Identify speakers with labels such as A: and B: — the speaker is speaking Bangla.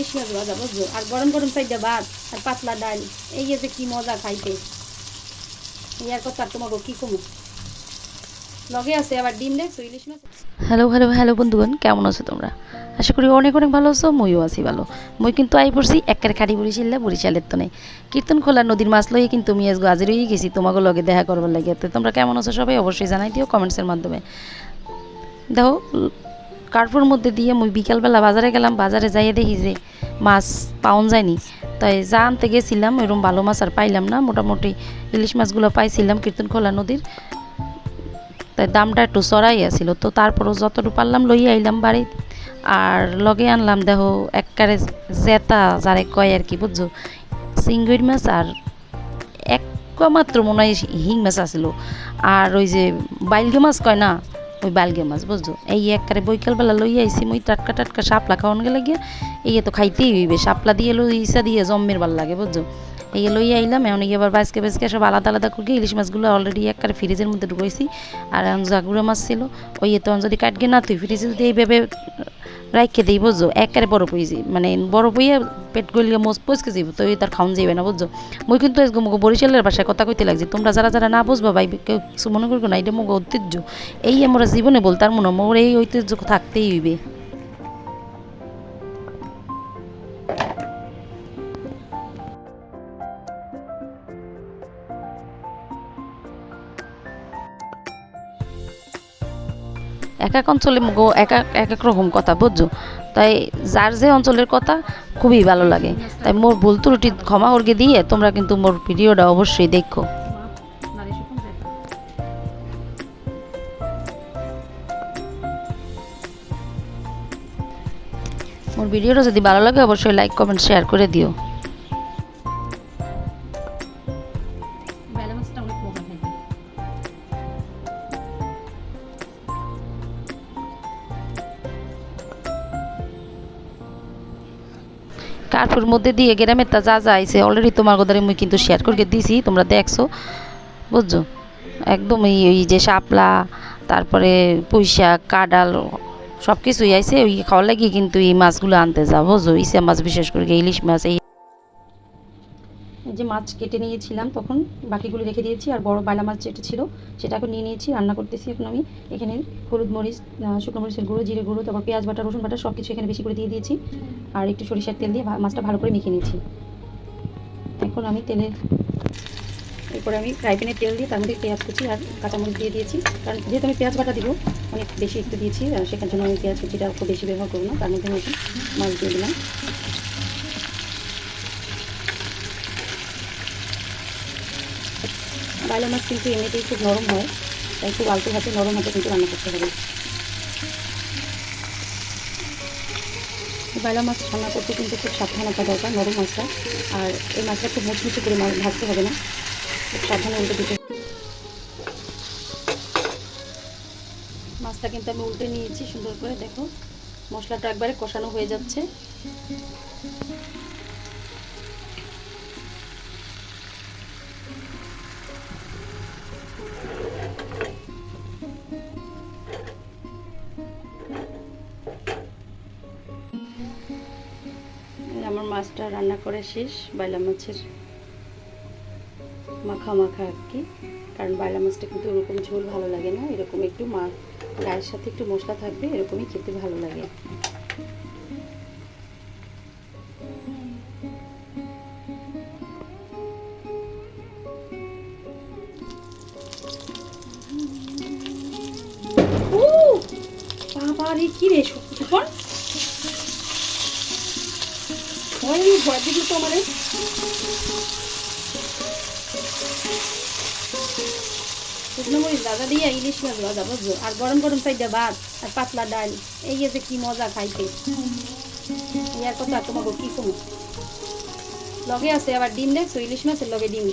A: ইলিশ মাছ ভাজা বুঝছ আর গরম গরম চাইটা ভাত আর পাতলা ডাল, এই যে কি মজা খাইতে। ইয়ার কথা তোমাকে কি কমু? লগে আছে, আবার ডিম দেখছ, ইলিশ মাছ
B: হ্যালো হ্যালো হ্যালো বন্ধুগণ, কেমন আছো তোমরা? আশা করি অনেক অনেক ভালো আছো মইও আছি ভালো। মই কিন্তু আই পড়ছি একের খাড়ি বরিশাল্লা বরিশালের তো নেই কীর্তন খোলা নদীর মাছ লইয়ে কিন্তু আমি আজকে হাজির হয়ে গেছি, তোমাকে লগে দেখা করবার লাগে। তো তোমরা কেমন আছো সবাই অবশ্যই জানাই দিও কমেন্টসের মাধ্যমে। দেখো কার্পুর মধ্যে দিয়ে মুই বিকালবেলা বাজারে গেলাম, বাজারে যাইয়ে দেখি যে মাছ পাওন যায়নি। তাই যা আনতে গেছিলাম এরকম ভালো মাছ আর পাইলাম না। মোটামুটি ইলিশ মাছগুলো পাইছিলাম কীর্তনখোলা নদীর। তাই দামটা একটু চড়াই আছিল। তো তারপরও যতটুকু পারলাম লই আইলাম বাড়ি। আর লগে আনলাম, দেখো, এককারে জেতা যারে কয় আর কি, বুঝছ? চিংড়ি মাছ আর এক মাত্র মনে হয় হিং মাছ আছিল। আর ওই যে বাইলগে মাছ কয় না? ওই বালগে মাছ, বুঝছ? এই একবারে বৈকালবেলা লই আইসি মই টাটকা টাটকা সাপলা খাওয়ান গেলে গিয়ে এই তো খাইতেই হইবে। সাপলা দিয়ে লই ইসা দিয়ে জম্মের ভালো লাগে, বুঝছ? এই লই আইলাম, এখন আবার বাইসকে বেসকে সব আলাদা আলাদা করে ইলিশ মাছগুলো অলরেডি একবারে ফ্রিজের মধ্যে ঢুকাইছি। আর এখন মাছ ছিল, ওই তো যদি কাটগে না তুই ফ্রিজে যদি এইভাবে রাইখে দিই, বুঝছ? একবারে বড় পইছি মানে বড় পইয়া পেট গলিয়ে মোজ পচকে যাইব, তো তার খাওয়ান যাইবে না, বুঝছ? মই কিন্তু আজকে মুখ বরিশালের ভাষায় কথা কইতে লাগছি, তোমরা যারা যারা না বুঝবা ভাই, কেউ কিছু মনে করব না, এটা মুখ ঐতিহ্য। এই আমরা জীবনে বল তার মনে মোর এই ঐতিহ্য থাকতেই হইবে। এক এক অঞ্চলে এক এক এক রকম কথা, বুঝছ? তাই যার যে অঞ্চলের কথা খুবই ভালো লাগে। তাই মোর ভুল ত্রুটি ক্ষমা করকে দিয়ে তোমরা কিন্তু মোর ভিডিওটা অবশ্যই দেখো। মোর ভিডিওটা যদি ভালো লাগে, অবশ্যই লাইক কমেন্ট শেয়ার করে দিও। কার্পুর মধ্যে দিয়ে গ্রামের তা যা যা আইসে অলরেডি তোমার গোদারে মুই কিন্তু শেয়ার করে দিছি, তোমরা দেখছ, বুঝছ? একদম এই ওই যে শাপলা, তারপরে পুঁইশাক কাডাল সব কিছুই আইসে ওই খাওয়ার লাগিয়ে কিন্তু এই মাছগুলো আনতে যাও বুঝো ইসে মাছ বিশেষ করে ইলিশ মাছ, এই
A: যে মাছ কেটে নিয়েছিলাম তখন বাকিগুলো রেখে দিয়েছি, আর বড় বাইলা মাছ যেটা ছিল সেটা এখন নিয়ে নিয়েছি, রান্না করতেছি এখন আমি। এখানে হলুদ মরিচ শুকনো মরিচের গুঁড়ো, জিরে গুঁড়ো, তারপর পেঁয়াজ বাটা, রসুন বাটা সব কিছু এখানে বেশি করে দিয়ে দিয়েছি। আর একটু সরিষার তেল দিয়ে মাছটা ভালো করে মেখে নিয়েছি। এখন আমি তেলের এরপরে আমি ফ্রাই তেল দিয়ে তার মধ্যে পেঁয়াজ কুচি আর কাঁচামরিচ দিয়ে দিয়েছি। কারণ যেহেতু আমি পেঁয়াজ বাটা দিব, অনেক বেশি একটু দিয়েছি সেখান জন্য আমি পেঁয়াজ কুচিটা খুব বেশি ব্যবহার করব না, তার মধ্যে আমি মাছ দিয়ে দিলাম। বাইলা মাছ কিন্তু এমনিতেই খুব নরম হয়, তাই খুব আলতো হাতে নরম হাতে কিন্তু রান্না করতে হবে। বাইলা মাছ রান্না করতে কিন্তু খুব সাবধানতা দরকার, নরম মাছটা। আর এই মাছটা খুব মুচমুচে করে ভাজতে হবে না। খুব সাবধানে উল্টে দিতে মাছটা কিন্তু আমি উল্টে নিয়েছি, সুন্দর করে দেখো। মশলাটা একবারে কষানো হয়ে যাচ্ছে। আমার মাছটা রান্না করে শেষ বাইলা মাছের মাখা মাখা আর কি। কারণ বাইলা মাছটা কিন্তু ওরকম ঝোল ভালো লাগে না, এরকম একটু মা গায়ের সাথে একটু মশলা থাকবে, এরকমই খেতে ভালো লাগে। কি রে সুপন ভয় ভয় তো আমার দাদা দিয়ে ইলিশ মাছ ভাজা, বুঝছ? আর গরম গরম চাইটা ভাত আর পাতলা ডাল। এই যে কি মজা খাইতে। ইয়ার কথা তোমাকে কি কমু? লগে আছে, আবার ডিম দেখছ? ইলিশ মাছের লগে ডিম।